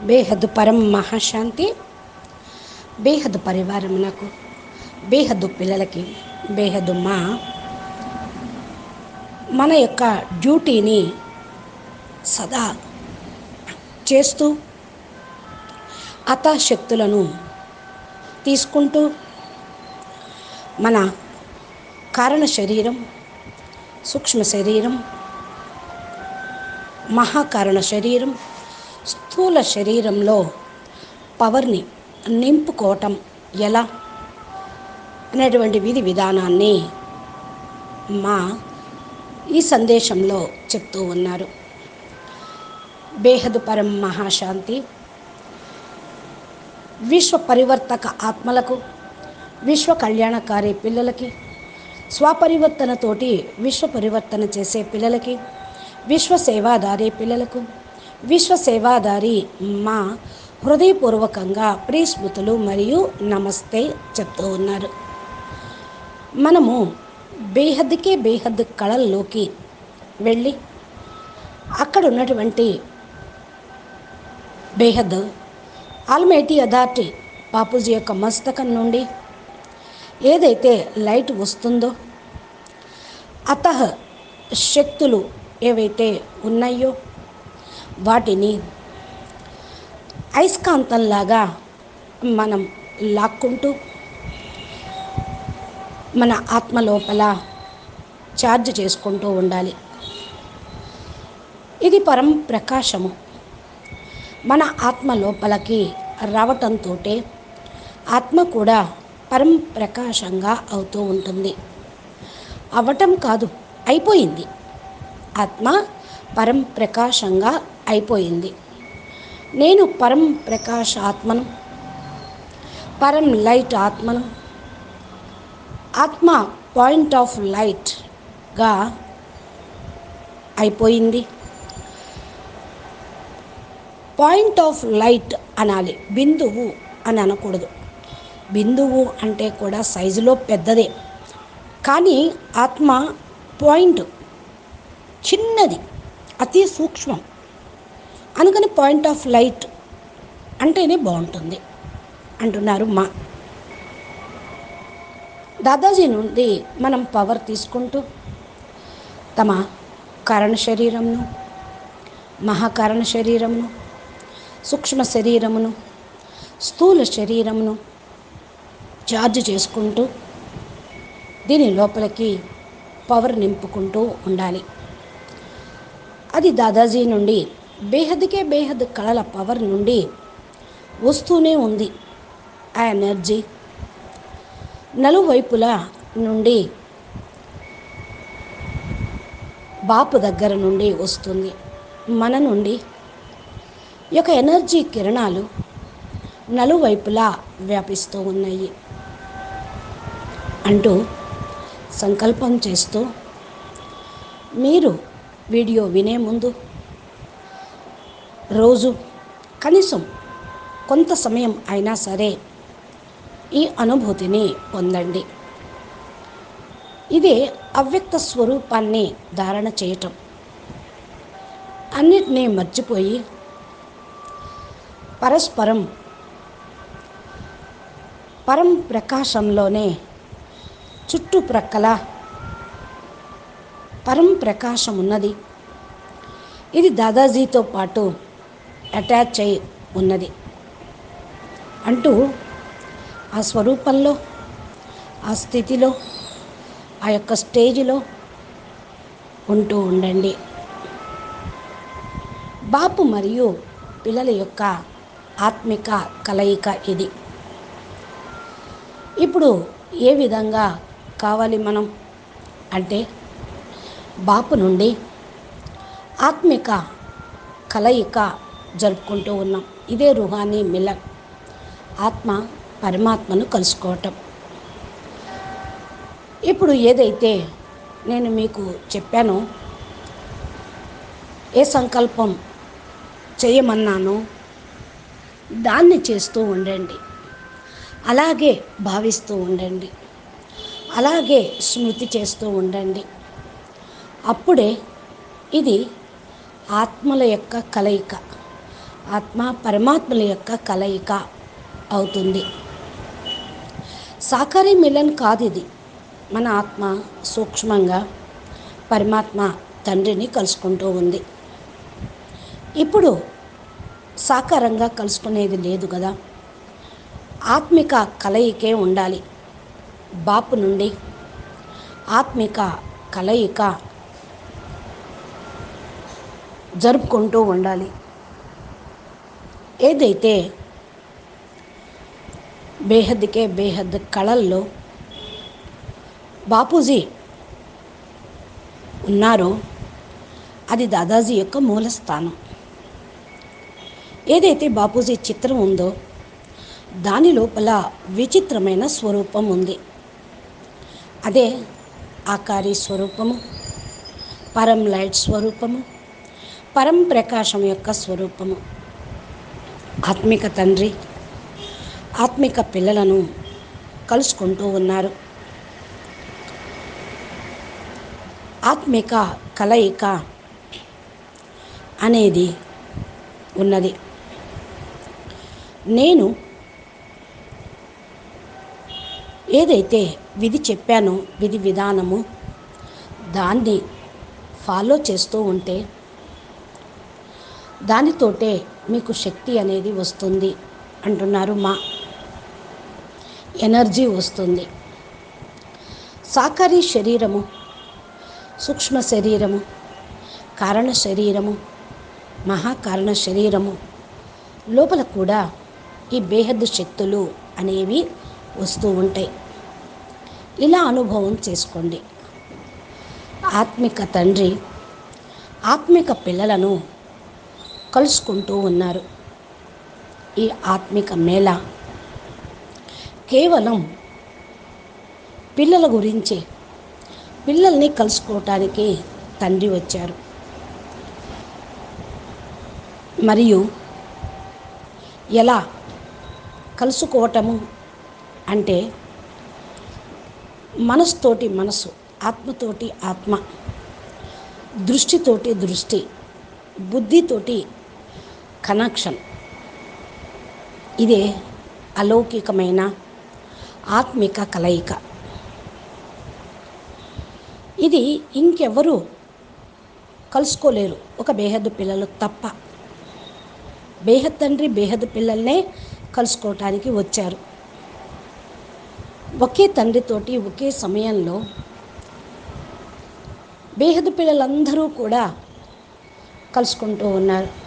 బేహద్దు పరం మహాశాంతి బేహద్దు పరివారమునకు బేహద్దు పిల్లలకి బేహద్దు మా. మన యొక్క డ్యూటీని సదా చేస్తూ అతాశక్తులను తీసుకుంటూ మన కారణ శరీరం సూక్ష్మ శరీరం మహాకారణ శరీరం స్థూల శరీరంలో పవర్ని నింపుకోవటం ఎలా అనేటువంటి విధి విధానాన్ని మా ఈ సందేశంలో చెప్తూ ఉన్నారు. బేహదు పరం మహాశాంతి. విశ్వ పరివర్తక ఆత్మలకు విశ్వ కళ్యాణకారి పిల్లలకి స్వపరివర్తనతోటి విశ్వ పరివర్తన చేసే పిల్లలకి విశ్వ సేవాదారి పిల్లలకు విశ్వసేవాదారి మా హృదయపూర్వకంగా ప్రీస్మృతులు మరియు నమస్తే చెప్తూ ఉన్నారు. మనము బేహద్దుకే బేహద్దు కళల్లోకి వెళ్ళి అక్కడ ఉన్నటువంటి బేహద్ ఆల్మేటి అథారిటీ బాపూజీ యొక్క మస్తకం నుండి ఏదైతే లైట్ వస్తుందో అత శక్తులు ఏవైతే ఉన్నాయో వాటిని అయస్కాంతంలాగా మనం లాక్కుంటూ మన ఆత్మ లోపల ఛార్జ్ చేసుకుంటూ ఉండాలి. ఇది పరం ప్రకాశము. మన ఆత్మ లోపలికి రావటంతో ఆత్మ కూడా పరం ప్రకాశంగా అవుతూ ఉంటుంది. అవ్వటం కాదు అయిపోయింది. ఆత్మ పరం ప్రకాశంగా అయిపోయింది. నేను పరం ప్రకాశ ఆత్మను పరం లైట్ ఆత్మను ఆత్మ పాయింట్ ఆఫ్ లైట్గా అయిపోయింది. పాయింట్ ఆఫ్ లైట్ అనాలి బిందువు అని అనకూడదు. బిందువు అంటే కూడా సైజులో పెద్దదే. కానీ ఆత్మ పాయింట్ చిన్నది అతి సూక్ష్మం. అందుకని పాయింట్ ఆఫ్ లైట్ అంటేనే బాగుంటుంది అంటున్నారు మా. దాదాజీ నుండి మనం పవర్ తీసుకుంటూ తమ కారణ శరీరంను మహాకారణ శరీరమును సూక్ష్మ శరీరమును స్థూల శరీరమును ఛార్జ్ చేసుకుంటూ దీని లోపలికి పవర్ నింపుకుంటూ ఉండాలి. అది దాదాజీ నుండి బేహద్కే బేహద్ కళల పవర్ నుండి వస్తూనే ఉంది ఆ ఎనర్జీ. నలువైపుల నుండి బాపు దగ్గర నుండి వస్తుంది. మన నుండి ఈ యొక్క ఎనర్జీ కిరణాలు నలువైపులా వ్యాపిస్తూ ఉన్నాయి. అంటూ సంకల్పం చేస్తూ మీరు వీడియో వినే ముందు రోజు కనీసం కొంత సమయం అయినా సరే ఈ అనుభూతిని పొందండి. ఇదే అవ్యక్త స్వరూపాన్ని ధారణ చేయటం. అన్నిటినీ మర్చిపోయి పరస్పరం పరం ప్రకాశంలోనే చుట్టుప్రక్కల పరం ప్రకాశం ఉన్నది. ఇది దాదాజీతో పాటు అటాచ్ అయి ఉన్నది. అంటూ ఆ స్వరూపంలో ఆ స్థితిలో ఆ యొక్క స్టేజ్లో ఉంటూ ఉండండి. బాపు మరియు పిల్లల యొక్క ఆత్మిక కలయిక ఇది. ఇప్పుడు ఏ విధంగా కావాలి మనం? అంటే బాపు నుండి ఆత్మిక కలయిక జరుపుకుంటూ ఉన్నాం. ఇదే రుహానీ మిలన్. ఆత్మ పరమాత్మను కలుసుకోవటం. ఇప్పుడు ఏదైతే నేను మీకు చెప్పానో ఏ సంకల్పం చేయమన్నానో దాన్ని చేస్తూ ఉండండి. అలాగే భావిస్తూ ఉండండి. అలాగే స్మృతి చేస్తూ ఉండండి. అప్పుడే ఇది ఆత్మల యొక్క కలయిక. ఆత్మ పరమాత్మల యొక్క కలయిక అవుతుంది. సాకారి మిలన్ కాదు ఇది మన ఆత్మ సూక్ష్మంగా పరమాత్మ తండ్రిని కలుసుకుంటూ ఉంది. ఇప్పుడు సాకారంగా కలుసుకునేది లేదు కదా. ఆత్మిక కలయికే ఉండాలి. బాపు నుండి ఆత్మిక కలయిక జరుపుకుంటూ ఉండాలి. ఏదైతే బేహద్కే బేహద్ కళల్లో బాపూజీ ఉన్నారో అది దాదాజీ యొక్క మూల స్థానం. ఏదైతే బాపూజీ చిత్రం ఉందో దాని లోపల విచిత్రమైన స్వరూపం ఉంది. అదే ఆకారి స్వరూపము పరం లైట్ స్వరూపము పరం ప్రకాశం యొక్క స్వరూపము. ఆత్మిక తండ్రి ఆత్మిక పిల్లలను కలుసుకుంటూ ఉన్నారు. ఆత్మిక కలయిక అనేది ఉన్నది. నేను ఏదైతే విధి చెప్పానో విధి విధానము దాన్ని ఫాలో చేస్తూ ఉంటే దానితోటే మీకు శక్తి అనేది వస్తుంది అంటున్నారు మా. ఎనర్జీ వస్తుంది. సాకారి శరీరము సూక్ష్మ శరీరము కారణ శరీరము మహాకారణ శరీరము లోపల కూడా ఈ బేహద్దు శక్తులు అనేవి వస్తూ ఉంటాయి. ఇలా అనుభవం చేసుకోండి. ఆత్మిక తండ్రి ఆత్మిక పిల్లలను కలుసుకుంటూ ఉన్నారు. ఈ ఆత్మిక మేళ కేవలం పిల్లల గురించి పిల్లల్ని కలుసుకోవటానికి తండ్రి వచ్చారు. మరియు ఎలా కలుసుకోవటము అంటే మనసుతోటి మనసు ఆత్మతోటి ఆత్మ దృష్టితోటి దృష్టి బుద్ధితోటి కనెక్షన్. ఇదే అలౌకికమైన ఆత్మిక కలయిక. ఇది ఇంకెవరు కలుసుకోలేరు. ఒక బేహద్దు పిల్లలు తప్ప. బేహద్ తండ్రి బేహద్దు పిల్లల్నే కలుసుకోవటానికి వచ్చారు. ఒకే తండ్రితోటి ఒకే సమయంలో బేహద్దు పిల్లలందరూ కూడా కలుసుకుంటూ ఉన్నారు.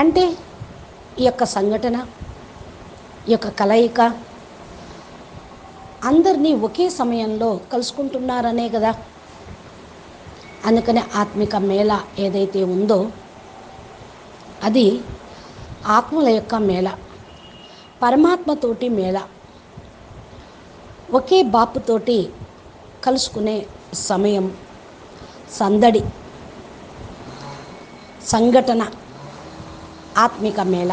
అంటే ఈ యొక్క సంఘటన ఈ యొక్క కలయిక అందరినీ ఒకే సమయంలో కలుసుకుంటున్నారనే కదా? అందుకనే ఆత్మిక మేళ ఏదైతే ఉందో అది ఆత్మల యొక్క మేళ పరమాత్మతోటి మేళ ఒకే బాపుతోటి కలుసుకునే సమయం సందడి సంఘటన ఆత్మిక మేళ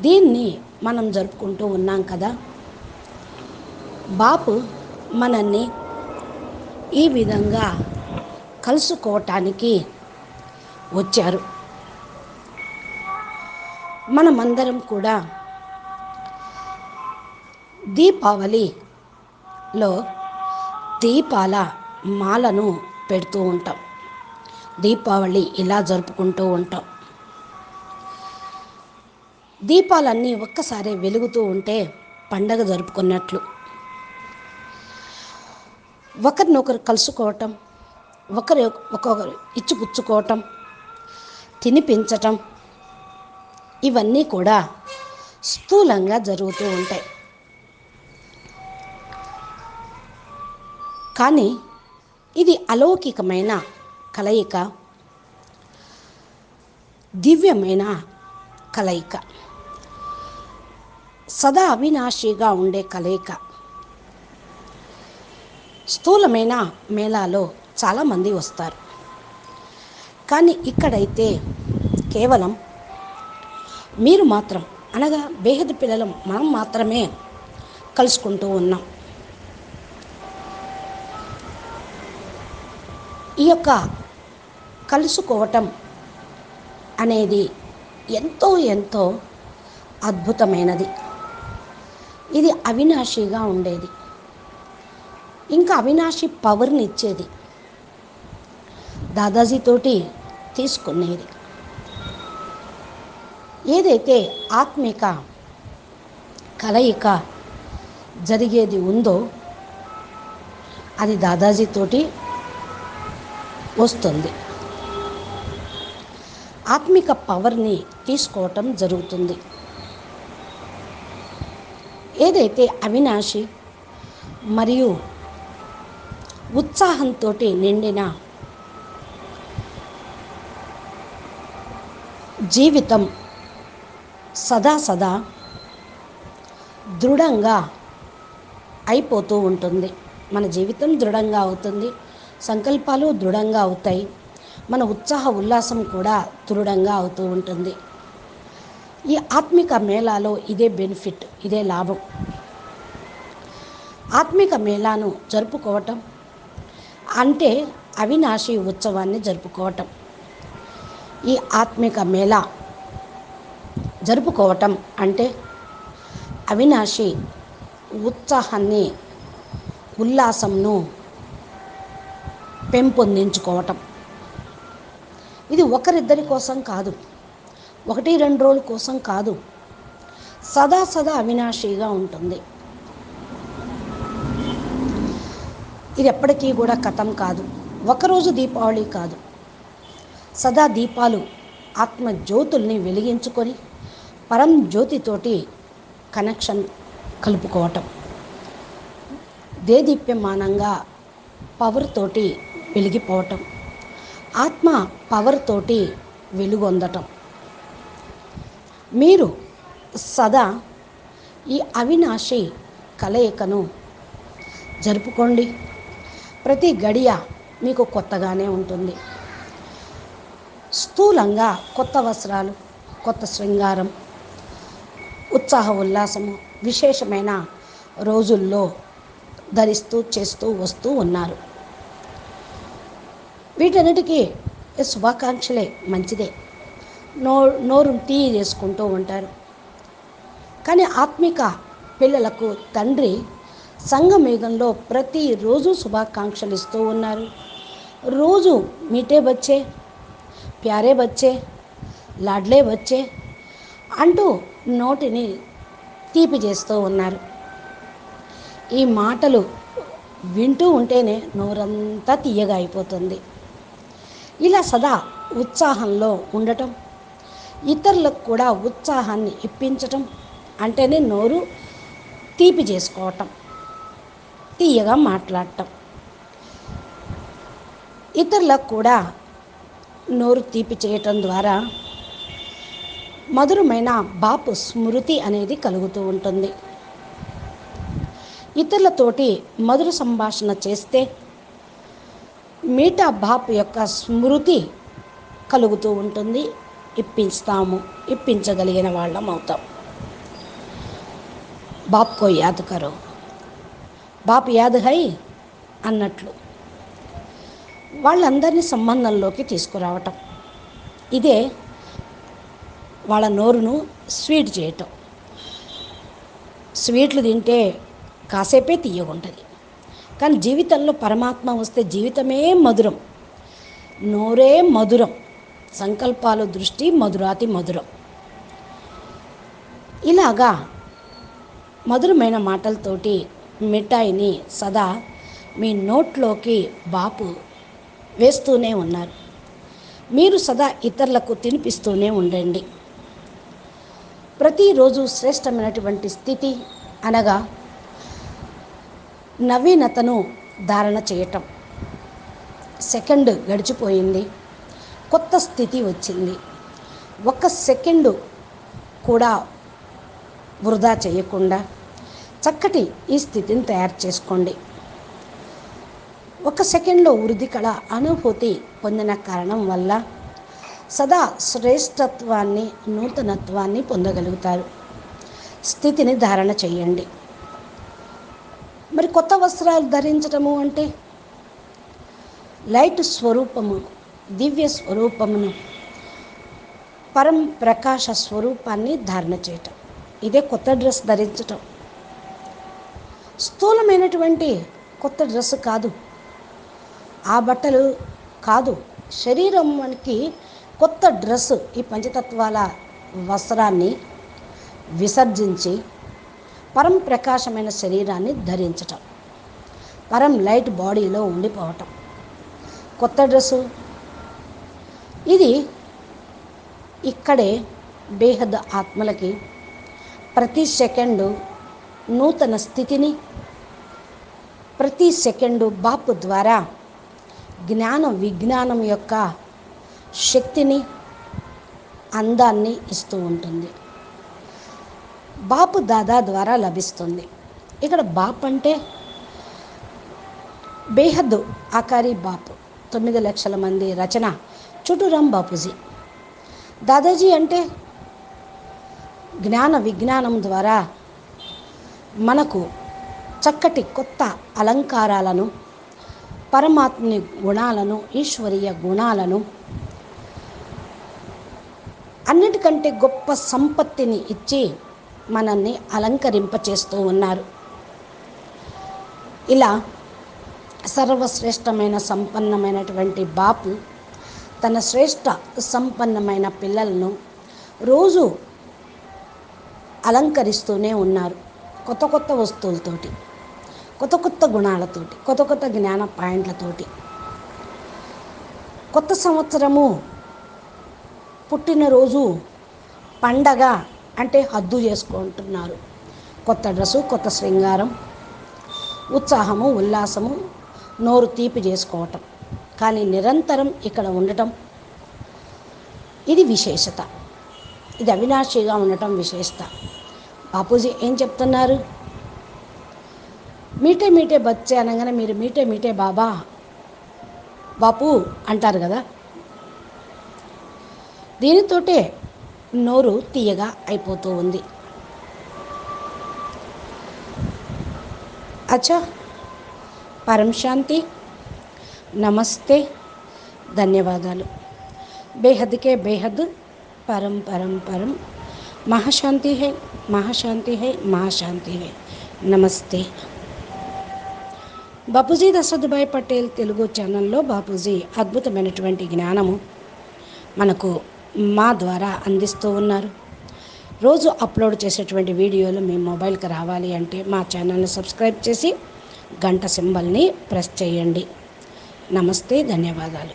దీన్ని మనం జరుపుకుంటూ ఉన్నాం కదా. బాపు మనల్ని ఈ విధంగా కలుసుకోవటానికి వచ్చారు. మనమందరం కూడా దీపావళిలో దీపాల మాలను పెడుతూ ఉంటాం. దీపావళి ఇలా జరుపుకుంటూ ఉంటాం. దీపాలన్నీ ఒక్కసారి వెలుగుతూ ఉంటే పండగ జరుపుకున్నట్లు. ఒకరినొకరు కలుసుకోవటం ఒకరి ఒక్కొక్కరు ఇచ్చిపుచ్చుకోవటం తినిపించటం ఇవన్నీ కూడా స్థూలంగా జరుగుతూ ఉంటాయి. కానీ ఇది అలౌకికమైన కలయిక దివ్యమైన కలయిక. సదా అవినాశిగా ఉండే కలయిక. స్థూలమైన మేళాలో చాలామంది వస్తారు. కానీ ఇక్కడైతే కేవలం మీరు మాత్రం అనగా బేహద పిల్లలు మనం మాత్రమే కలుసుకుంటూ ఉన్నాం. ఈ యొక్క కలుసుకోవటం అనేది ఎంతో ఎంతో అద్భుతమైనది. ఇది అవినాశిగా ఉండేది. ఇంకా అవినాశి పవర్ని ఇచ్చేది. దాదాజీతోటి తీసుకునేది. ఏదైతే ఆత్మిక కలయిక జరిగేది ఉందో అది దాదాజీతోటి వస్తుంది. ఆత్మిక పవర్ని తీసుకోవటం జరుగుతుంది. ఏదైతే అవినాశి మరియు ఉత్సాహంతో నిండిన జీవితం సదా సదా దృఢంగా అయిపోతూ ఉంటుంది. మన జీవితం దృఢంగా అవుతుంది. సంకల్పాలు దృఢంగా అవుతాయి. మన ఉత్సాహ ఉల్లాసం కూడా దృఢంగా అవుతూ ఉంటుంది. ఈ ఆత్మిక మేళాలో ఇదే బెనిఫిట్ ఇదే లాభం. ఆత్మిక మేళాను జరుపుకోవటం అంటే అవినాశి ఉత్సవాన్ని జరుపుకోవటం. ఈ ఆత్మిక మేళా జరుపుకోవటం అంటే అవినాశి ఉత్సాహాన్ని ఉల్లాసంను పెంపొందించుకోవటం. ఇది ఒకరిద్దరి కోసం కాదు ఒకటి రెండు రోజుల కోసం కాదు. సదా సదా అవినాశిగా ఉంటుంది. ఇది ఎప్పటికీ కూడా కథం కాదు. ఒకరోజు దీపావళి కాదు. సదా దీపాలు ఆత్మ జ్యోతుల్ని వెలిగించుకొని పరం జ్యోతితోటి కనెక్షన్ కలుపుకోవటం. దేదీప్యమానంగా పవర్ తోటి వెలిగిపోవటం. ఆత్మ పవర్ తోటి వెలుగొందటం. మీరు సదా ఈ అవినాశి కలయికను జరుపుకోండి. ప్రతి గడియ మీకు కొత్తగానే ఉంటుంది. స్థూలంగా కొత్త వస్త్రాలు కొత్త శృంగారం ఉత్సాహ ఉల్లాసము విశేషమైన రోజుల్లో ధరిస్తూ చేస్తూ వస్తూ ఉన్నారు. వీటన్నిటికీ శుభాకాంక్షలే మంచిదే. నో నోరు తీ చేసుకుంటూ ఉంటారు. కానీ ఆత్మిక పిల్లలకు తండ్రి సంఘమేఘంలో ప్రతిరోజు శుభాకాంక్షలు ఇస్తూ ఉన్నారు. రోజు మీటే బచ్చే ప్యారే బచ్చే లాడ్లే బచ్చే అంటూ నోటిని తీపి చేస్తూ ఉన్నారు. ఈ మాటలు వింటూ ఉంటేనే నోరంతా తీయగా అయిపోతుంది. ఇలా సదా ఉత్సాహంలో ఉండటం ఇతరులకు కూడా ఉత్సాహాన్ని ఇప్పించటం అంటేనే నోరు తీపి చేసుకోవటం తీయగా మాట్లాడటం. ఇతరులకు కూడా నోరు తీపి చేయటం ద్వారా మధురమైన బాపు స్మృతి అనేది కలుగుతూ ఉంటుంది. ఇతరులతోటి మధుర సంభాషణ చేస్తే మీటా బాపు యొక్క స్మృతి కలుగుతూ ఉంటుంది. ఇప్పిస్తాము ఇప్పించగలిగిన వాళ్ళం అవుతాం. బాప్కో యాద్ కరో బాప్ యాద్ హై అన్నట్లు వాళ్ళందరినీ సంబంధంలోకి తీసుకురావటం. ఇదే వాళ్ళ నోరును స్వీట్ చేయటం. స్వీట్లు తింటే కాసేపే తీయగుంటుంది. కానీ జీవితంలో పరమాత్మ వస్తే జీవితమే మధురం. నోరే మధురం. సంకల్పాలు దృష్టి మధురాతి మధురం. ఇలాగా మధురమైన మాటలతోటి మిఠాయిని సదా మీ నోట్లోకి బాపు వేస్తూనే ఉన్నారు. మీరు సదా ఇతరులకు తినిపిస్తూనే ఉండండి. ప్రతిరోజు శ్రేష్టమైనటువంటి స్థితి అనగా నవీనతను ధారణ చేయటం. సెకండ్ గడిచిపోయింది. కొత్త స్థితి వచ్చింది. ఒక సెకండు కూడా వృధా చేయకుండా చక్కటి ఈ స్థితిని తయారు చేసుకోండి. ఒక సెకండ్లో వృద్ధి కళ అనుభూతి పొందిన కారణం వల్ల సదా శ్రేష్టత్వాన్ని నూతనత్వాన్ని పొందగలుగుతారు. స్థితిని ధారణ చేయండి. మరి కొత్త వస్త్రాలు ధరించటము అంటే లైట్ స్వరూపము. దివ్య స్వరూపమును పరం ప్రకాశ స్వరూపాన్ని ధారణ చేయటం. ఇదే కొత్త డ్రెస్ ధరించటం. స్థూలమైనటువంటి కొత్త డ్రెస్ కాదు. ఆ బట్టలు కాదు. శరీరం మనకి కొత్త డ్రెస్ ఈ పంచతత్వాల వస్త్రాన్ని విసర్జించి పరం ప్రకాశమైన శరీరాన్ని ధరించటం. పరం లైట్ బాడీలో ఉండిపోవటం. కొత్త డ్రెస్సు ఇది ఇక్కడే బేహద్ ఆత్మలకి ప్రతి సెకండు నూతన స్థితిని ప్రతి సెకండు బాపు ద్వారా జ్ఞాన విజ్ఞానం యొక్క శక్తిని అందాన్ని ఇస్తూ ఉంటుంది. బాపు దాదా ద్వారా లభిస్తుంది. ఇక్కడ బాప్ అంటే బేహద్దు ఆకారి బాపు. తొమ్మిది లక్షల మంది రచన చుటూరాం బాపూజీ. దాదాజీ అంటే జ్ఞాన విజ్ఞానం ద్వారా మనకు చక్కటి కొత్త అలంకారాలను పరమాత్మని గుణాలను ఈశ్వరీయ గుణాలను అన్నిటికంటే గొప్ప సంపత్తిని ఇచ్చి మనల్ని అలంకరింపచేస్తూ ఉన్నారు. ఇలా సర్వశ్రేష్టమైన సంపన్నమైనటువంటి బాపు తన శ్రేష్ట సంపన్నమైన పిల్లలను రోజు అలంకరిస్తూనే ఉన్నారు కొత్త కొత్త వస్తువులతోటి కొత్త కొత్త గుణాలతోటి కొత్త కొత్త జ్ఞాన పాయింట్లతోటి. కొత్త సంవత్సరము పుట్టినరోజు పండగ అంటే హద్దు చేసుకుంటున్నారు. కొత్త డ్రెస్సు కొత్త శృంగారం ఉత్సాహము ఉల్లాసము నోరు తీపి చేసుకోవటం. కానీ నిరంతరం ఇక్కడ ఉండటం. ఇది విశేషత. ఇది అవినాశిగా ఉండటం విశేషత. బాపూజీ ఏం చెప్తున్నారు? మీటే మీటే బచ్చే అనగానే మీరు మీటే మీటే బాబా బాపు అంటారు కదా. దీనితోటే నోరు తీయగా అయిపోతూ ఉంది. అచ్చా పరం శాంతి. నమస్తే. ధన్యవాదాలు. బేహద్కే బేహద్ పరం పరం పరం. మహాశాంతి హై మహాశాంతి హై మహాశాంతి హై. నమస్తే. బాపూజీ దశరథభాయ్ పటేల్ తెలుగు ఛానల్లో బాపూజీ అద్భుతమైనటువంటి జ్ఞానము మనకు మా ద్వారా అందిస్తూ ఉన్నారు. రోజు అప్లోడ్ చేసేటువంటి వీడియోలు మీ మొబైల్కి రావాలి అంటే మా ఛానల్ని సబ్స్క్రైబ్ చేసి గంట సింబల్ని ప్రెస్ చేయండి. నమస్తే ధన్యవాదాలు.